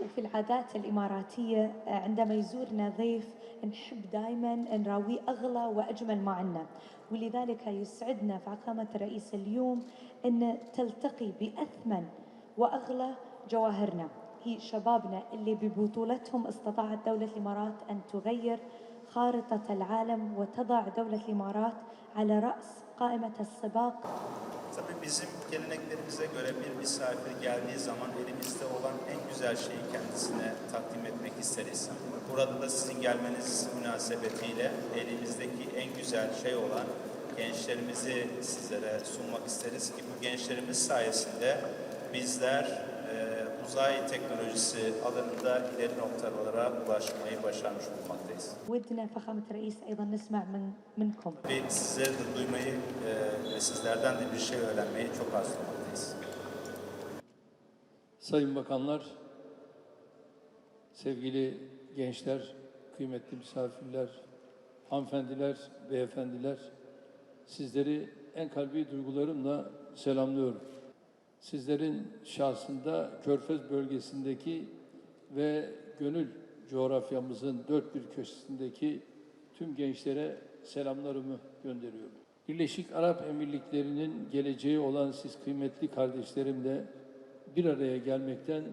وفي العادات الإماراتية آه، عندما يزورنا ضيف نحب دائما نراويه أغلى وأجمل ما عنا. ولذلك يسعدنا في عقامة الرئيس اليوم أن تلتقي بأثمن وأغلى جواهرنا. هي شبابنا اللي ببطولتهم استطاعت دولة الإمارات أن تغير خارطة العالم وتضع دولة الإمارات على رأس قائمة السباق Tabii bizim geleneklerimize göre bir misafir geldiği zaman elimizde olan en güzel şeyi kendisine takdim etmek isteriz. Burada da sizin gelmeniz münasebetiyle elimizdeki en güzel şey olan gençlerimizi sizlere sunmak isteriz ki bu gençlerimiz sayesinde bizler e, uzay teknolojisi alanında ileri noktalara ulaşmayı başarmış bulunmaktayız. ودنا فخامة الرئيس أيضا نسمع من منكم Ve sizleri de duymayı e, ve sizlerden de bir şey öğrenmeyi çok arzulamaktayız. Sayın Bakanlar, sevgili gençler, kıymetli misafirler, hanımefendiler, beyefendiler, sizleri en kalbi duygularımla selamlıyorum. Sizlerin şahsında Körfez bölgesindeki ve gönül coğrafyamızın dört bir köşesindeki tüm gençlere selamlarımı gönderiyorum. Birleşik Arap Emirlikleri'nin geleceği olan siz kıymetli kardeşlerimle bir araya gelmekten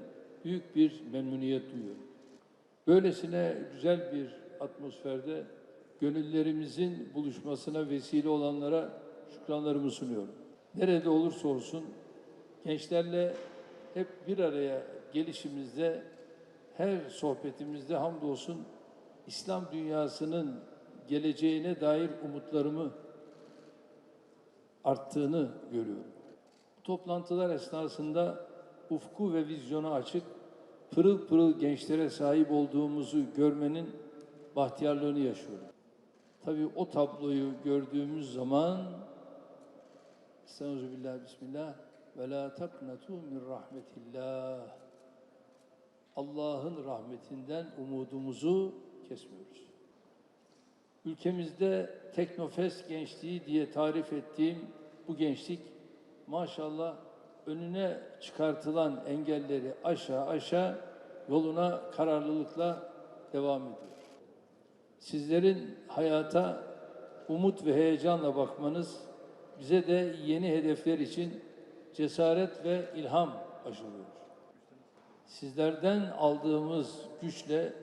büyük bir memnuniyet duyuyorum. Böylesine güzel bir atmosferde gönüllerimizin buluşmasına vesile olanlara şükranlarımı sunuyorum. Nerede olursa olsun gençlerle hep bir araya gelişimizde her sohbetimizde hamdolsun İslam dünyasının geleceğine dair umutlarımı arttığını görüyorum. Bu toplantılar esnasında ufku ve vizyona açık, pırıl pırıl gençlere sahip olduğumuzu görmenin bahtiyarlığını yaşıyorum. Tabii o tabloyu gördüğümüz zaman Estağfirullah, Bismillah ve la taknatu min rahmetillah. Allah'ın rahmetinden umudumuzu kesmiyoruz. Ülkemizde teknofest gençliği diye tarif ettiğim bu gençlik maşallah önüne çıkartılan engelleri aşağı aşağı yoluna kararlılıkla devam ediyor. Sizlerin hayata umut ve heyecanla bakmanız bize de yeni hedefler için cesaret ve ilham aşılıyor. Sizlerden aldığımız güçle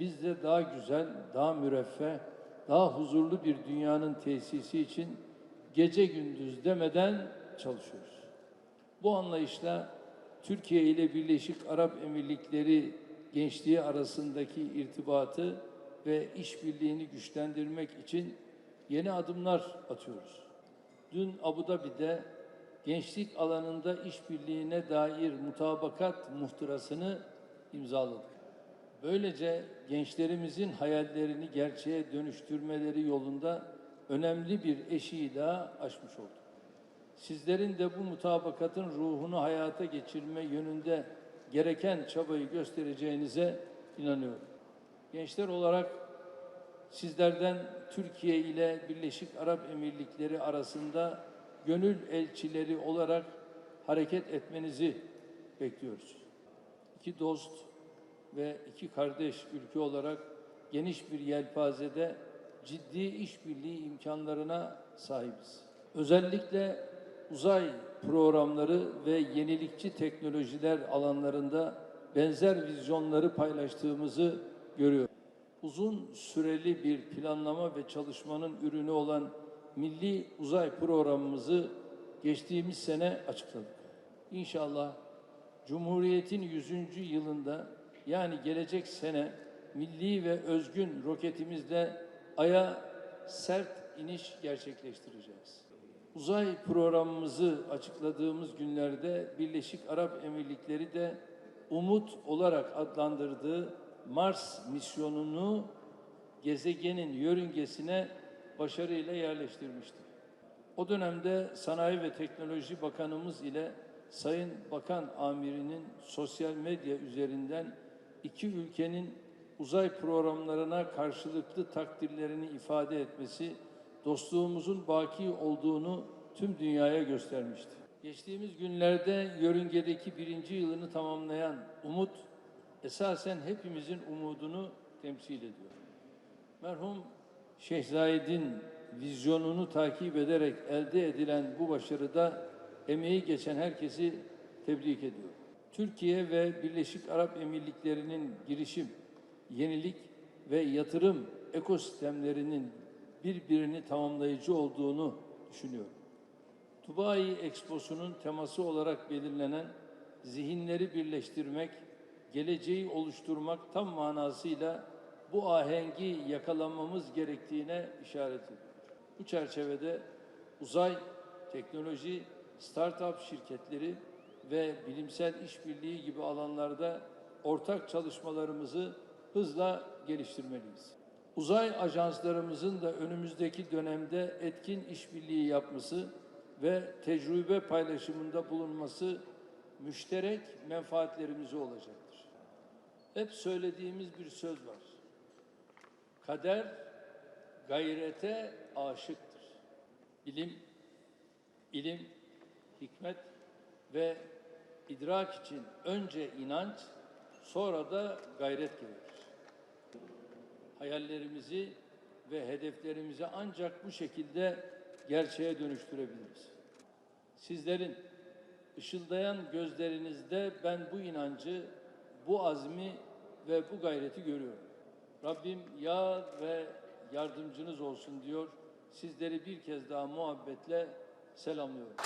biz de daha güzel, daha müreffeh, daha huzurlu bir dünyanın tesisi için gece gündüz demeden çalışıyoruz. Bu anlayışla Türkiye ile Birleşik Arap Emirlikleri gençliği arasındaki irtibatı ve işbirliğini güçlendirmek için yeni adımlar atıyoruz. Dün Abu Dhabi'de gençlik alanında işbirliğine dair mutabakat muhtırasını imzaladık. Böylece gençlerimizin hayallerini gerçeğe dönüştürmeleri yolunda önemli bir eşiği daha aşmış olduk. Sizlerin de bu mutabakatın ruhunu hayata geçirme yönünde gereken çabayı göstereceğinize inanıyorum. Gençler olarak sizlerden Türkiye ile Birleşik Arap Emirlikleri arasında gönül elçileri olarak hareket etmenizi bekliyoruz. İki dost ve iki kardeş ülke olarak geniş bir yelpazede ciddi işbirliği imkanlarına sahibiz. Özellikle uzay programları ve yenilikçi teknolojiler alanlarında benzer vizyonları paylaştığımızı görüyoruz. Uzun süreli bir planlama ve çalışmanın ürünü olan Milli Uzay Programımızı geçtiğimiz sene açıkladık. İnşallah Cumhuriyet'in 100. yılında yani gelecek sene milli ve özgün roketimizle Ay'a sert iniş gerçekleştireceğiz. Uzay programımızı açıkladığımız günlerde Birleşik Arap Emirlikleri de Umut olarak adlandırdığı Mars misyonunu gezegenin yörüngesine başarıyla yerleştirmiştir. O dönemde Sanayi ve Teknoloji Bakanımız ile Sayın Bakan Amirinin sosyal medya üzerinden iki ülkenin uzay programlarına karşılıklı takdirlerini ifade etmesi dostluğumuzun baki olduğunu tüm dünyaya göstermişti. Geçtiğimiz günlerde yörüngedeki birinci yılını tamamlayan Umut, esasen hepimizin umudunu temsil ediyor. Merhum Şeyh Zayed'in vizyonunu takip ederek elde edilen bu başarıda emeği geçen herkesi tebrik ediyor. Türkiye ve Birleşik Arap Emirlikleri'nin girişim, yenilik ve yatırım ekosistemlerinin birbirini tamamlayıcı olduğunu düşünüyorum. Dubai Exposu'nun teması olarak belirlenen zihinleri birleştirmek, geleceği oluşturmak tam manasıyla bu ahengi yakalamamız gerektiğine işaret ediyor. Bu çerçevede uzay, teknoloji, startup şirketleri ve bilimsel işbirliği gibi alanlarda ortak çalışmalarımızı hızla geliştirmeliyiz. Uzay ajanslarımızın da önümüzdeki dönemde etkin işbirliği yapması ve tecrübe paylaşımında bulunması müşterek menfaatlerimize olacaktır. Hep söylediğimiz bir söz var. Kader gayrete aşıktır. Bilim, ilim, hikmet ve idrak için önce inanç, sonra da gayret gerekir. Hayallerimizi ve hedeflerimizi ancak bu şekilde gerçeğe dönüştürebiliriz. Sizlerin ışıldayan gözlerinizde ben bu inancı, bu azmi ve bu gayreti görüyorum. Rabbim yar ve yardımcınız olsun diyor. Sizleri bir kez daha muhabbetle selamlıyorum.